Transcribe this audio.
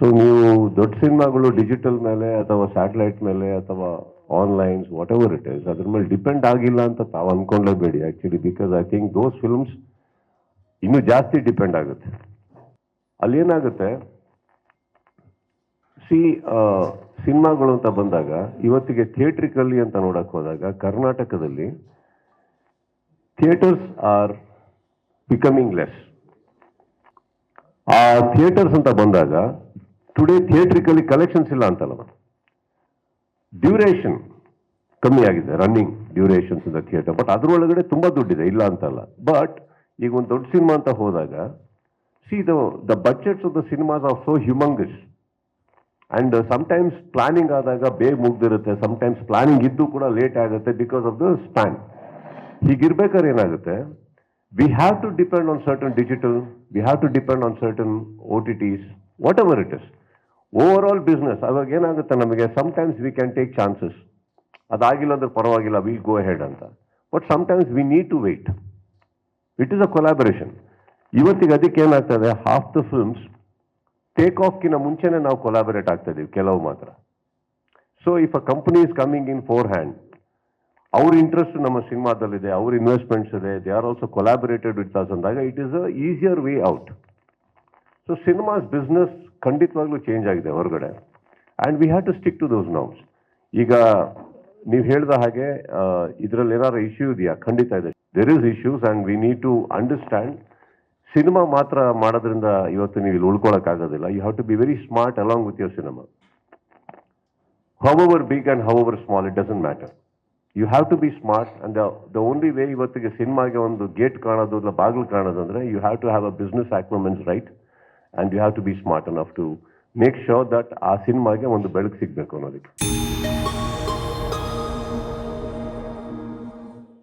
So ನೀವು ದೊಡ್ಡ ಸಿನಿಮಾಗಳು ಡಿಜಿಟಲ್ ಮೇಲೆ ಅಥವಾ ಸ್ಯಾಟಲೈಟ್ ಮೇಲೆ ಅಥವಾ onlines whatever it is ಅದ್ರ ಮೇಲೆ ಡಿಪೆಂಡ್ ಆಗಿಲ್ಲ ಅಂತ ತಾವು ಅನ್ಕೊಂಡೇಬೇಡಿ actually because I think those films ಇನ್ನೂ ಜಾಸ್ತಿ ಡಿಪೆಂಡ್ ಆಗುತ್ತೆ. ಅಲ್ಲಿ ಏನಾಗುತ್ತೆ ಸಿ ಸಿನಿಮಾಗಳು ಅಂತ ಬಂದಾಗ, ಇವತ್ತಿಗೆ ಥಿಯೇಟ್ರಿಕಲ್ಲಿ ಅಂತ ನೋಡಕ್ಕೆ ಹೋದಾಗ, ಕರ್ನಾಟಕದಲ್ಲಿ ಥಿಯೇಟರ್ಸ್ ಆರ್ ಬಿಕಮಿಂಗ್ ಲೆಸ್ ಆ ಥಿಯೇಟರ್ಸ್ ಅಂತ ಬಂದಾಗ ಟುಡೇ ಥಿಯೇಟ್ರಿಕಲ್ಲಿ ಕಲೆಕ್ಷನ್ಸ್ ಇಲ್ಲ ಅಂತಲ್ಲ ಡ್ಯೂರೇಷನ್ ಕಮ್ಮಿ ಆಗಿದೆ running durations in the theatre but ಅದರೊಳಗಡೆ ತುಂಬ ದುಡ್ಡಿದೆ, ಇಲ್ಲ ಅಂತಲ್ಲ. ಬಟ್ ಈಗ ಒಂದು ದೊಡ್ಡ ಸಿನಿಮಾ ಅಂತ ಹೋದಾಗ see the the budgets of the cinemas are so humongous and sometimes planning ಆದಾಗ ಬೇಗ ಮುಗ್ದಿರುತ್ತೆ ಸಮಟೈಮ್ಸ್ ಪ್ಲಾನಿಂಗ್ ಇದ್ದು ಕೂಡ ಲೇಟ್ ಆಗುತ್ತೆ ಬಿಕಾಸ್ ಆಫ್ ದ ಸ್ಪ್ಯಾನ್ ಹೀಗಿರ್ಬೇಕಾದ್ರೆ ಏನಾಗುತ್ತೆ? We have to depend on certain digital we have to depend on certain O T Ts whatever it is overall business ಅವಾಗ ಏನಾಗುತ್ತೆ ನಮಗೆ sometimes we can take chances ಅದಾಗಿಲ್ಲ ಅಂದ್ರೆ ಪರವಾಗಿಲ್ಲ we go head ಅಂತ. But sometimes we need to wait it is a collaboration ಇವತ್ತಿಗೆ ಅದಕ್ಕೆ ಏನಾಗ್ತದೆ half the films take ಆಫ್ಗಿನ ಮುಂಚೆನೆ ನಾವು ಕೊಲಾಬರೇಟ್ ಆಗ್ತಾ ಕೆಲವು ಮಾತ್ರ. So if a company is coming in forehand ಅವ್ರ ಇಂಟ್ರೆಸ್ಟ್ ನಮ್ಮ ಸಿನಿಮಾದಲ್ಲಿದೆ, ಅವ್ರ ಇನ್ವೆಸ್ಟ್ಮೆಂಟ್ಸ್ ಇದೆ they are also collaborated with us ಅಂದಾಗ it is a easier way out so cinemas business ಖಂಡಿತವಾಗ್ಲೂ ಚೇಂಜ್ ಆಗಿದೆ ಹೊರಗಡೆ. And we have to stick to those norms ಈಗ ನೀವು ಹೇಳಿದ ಹಾಗೆ ಇದರಲ್ಲಿ ಏನಾದ್ರು ಇಶ್ಯೂ ಇದೆಯಾ? ಖಂಡಿತ ಇದೆ. There is issues and we need to understand cinema ಮಾತ್ರ ಮಾಡೋದ್ರಿಂದ ಇವತ್ತು ನೀವು ಇಲ್ಲಿ ಉಳ್ಕೊಳಕ್ಕಾಗೋದಿಲ್ಲ you have to be very smart along with your cinema however big and however small it doesn't matter you have to be smart and the only way ಇವತ್ತಿಗೆ ಸಿನಿಮಾಗೆ ಒಂದು gate ಕಾಣೋದು, ಇಲ್ಲ ಬಾಗಿಲು ಕಾಣೋದು ಅಂದರೆ you have to have a business acumens right and you have to be smart enough to make sure that ಆ ಸಿನಿಮಾಗೆ ಒಂದು ಬೆಳಕು ಸಿಗಬೇಕು ಅನ್ನೋದಕ್ಕೆ.